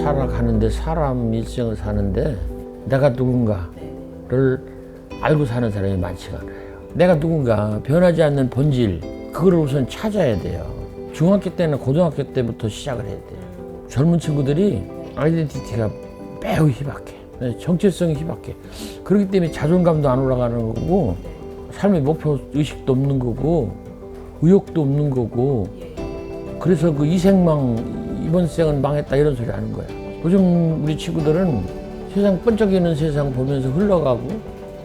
살아가는데 사람 일생을 사는데 내가 누군가를 알고 사는 사람이 많지가 않아요. 내가 누군가 변하지 않는 본질 그거를 우선 찾아야 돼요. 중학교 때나 고등학교 때부터 시작을 해야 돼요. 젊은 친구들이 아이덴티티가 매우 희박해. 네, 정체성이 희박해. 그렇기 때문에 자존감도 안 올라가는 거고 삶의 목표 의식도 없는 거고 의욕도 없는 거고 그래서 그 이생망 이번 생은 망했다 이런 소리 하는 거야. 요즘 우리 친구들은 세상 번쩍이는 세상 보면서 흘러가고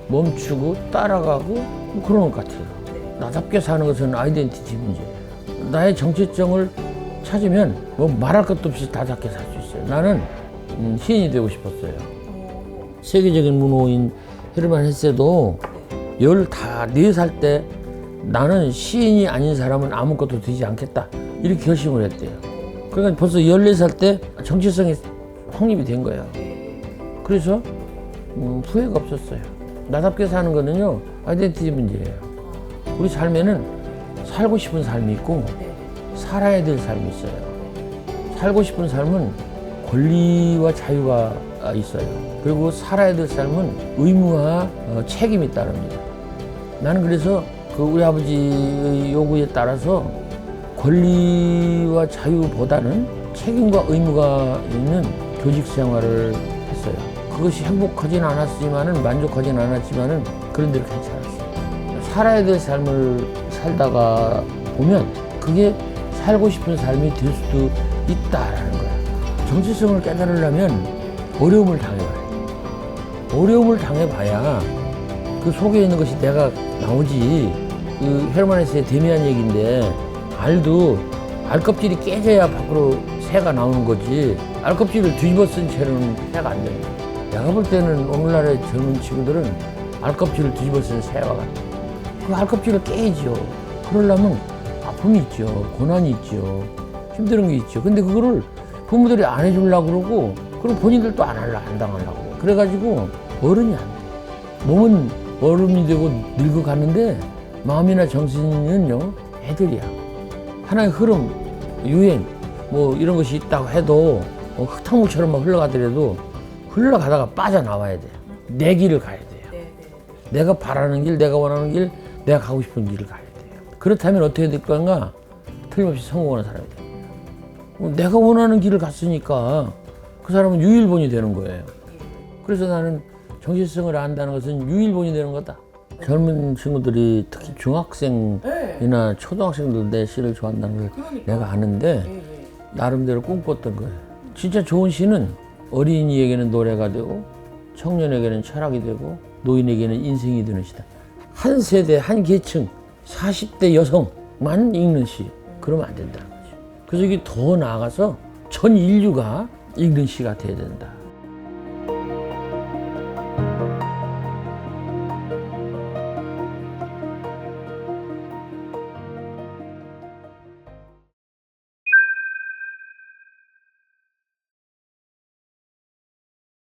멈추고 따라가고 뭐 그런 것 같아요. 나답게 사는 것은 아이덴티티 문제예요. 나의 정체성을 찾으면 뭐 말할 것도 없이 나답게 살 수 있어요. 나는 음, 시인이 되고 싶었어요. 세계적인 문호인 헤르만 헤세도 열다네살 때 나는 시인이 아닌 사람은 아무것도 되지 않겠다 이렇게 결심을 했대요. 그러니까 벌써 14살 때 정체성이 확립이 된 거예요. 그래서 음, 후회가 없었어요. 나답게 사는 거는요 아이덴티티 문제예요. 우리 삶에는 살고 싶은 삶이 있고 살아야 될 삶이 있어요. 살고 싶은 삶은 권리와 자유가 있어요. 그리고 살아야 될 삶은 의무와 어, 책임이 따릅니다. 나는 그래서 그 우리 아버지의 요구에 따라서 권리와 자유보다는 책임과 의무가 있는 교직 생활을 했어요. 그것이 행복하진 않았지만은 만족하진 않았지만은 그런 대로 괜찮았어요. 살아야 될 삶을 살다가 보면 그게 살고 싶은 삶이 될 수도 있다라는 거야. 정체성을 깨달으려면 어려움을 당해봐야 돼. 어려움을 당해봐야 그 속에 있는 것이 내가 나오지. 그 헤르만헤스의 데미안 얘기인데 알도 알껍질이 깨져야 밖으로 새가 나오는 거지. 알껍질을 뒤집어 쓴 채로는 새가 안 된다. 내가 볼 때는 오늘날의 젊은 친구들은 알껍질을 뒤집어 쓴 새와 같아. 그 알껍질을 깨야죠. 그러려면 아픔이 있죠. 고난이 있죠. 힘든 게 있죠. 근데 그거를 부모들이 안 해주려고 그러고, 그리고 본인들도 안 하려, 안 당하려고. 그래가지고 어른이 안 돼. 몸은 어른이 되고 늙어가는데 마음이나 정신은요, 애들이야. 하나의 흐름, 유행, 뭐 이런 것이 있다고 해도 어, 흙탕물처럼 막 흘러가더라도 흘러가다가 빠져나와야 돼. 내 길을 가야 돼요. 내가 바라는 길, 내가 원하는 길, 내가 가고 싶은 길을 가야 돼요. 그렇다면 어떻게 될 건가? 틀림없이 성공하는 사람이. 어, 내가 원하는 길을 갔으니까 그 사람은 유일본이 되는 거예요. 그래서 나는 정체성을 안다는 것은 유일본이 되는 거다. 젊은 친구들이 특히 중학생이나 초등학생들 내 시를 좋아한다는 걸 내가 아는데 나름대로 꿈꿨던 거예요. 진짜 좋은 시는 어린이에게는 노래가 되고 청년에게는 철학이 되고 노인에게는 인생이 되는 시다. 한 세대 한 계층 40대 여성만 읽는 시 그러면 안 된다는 거죠. 그래서 이게 더 나아가서 전 인류가 읽는 시가 돼야 된다.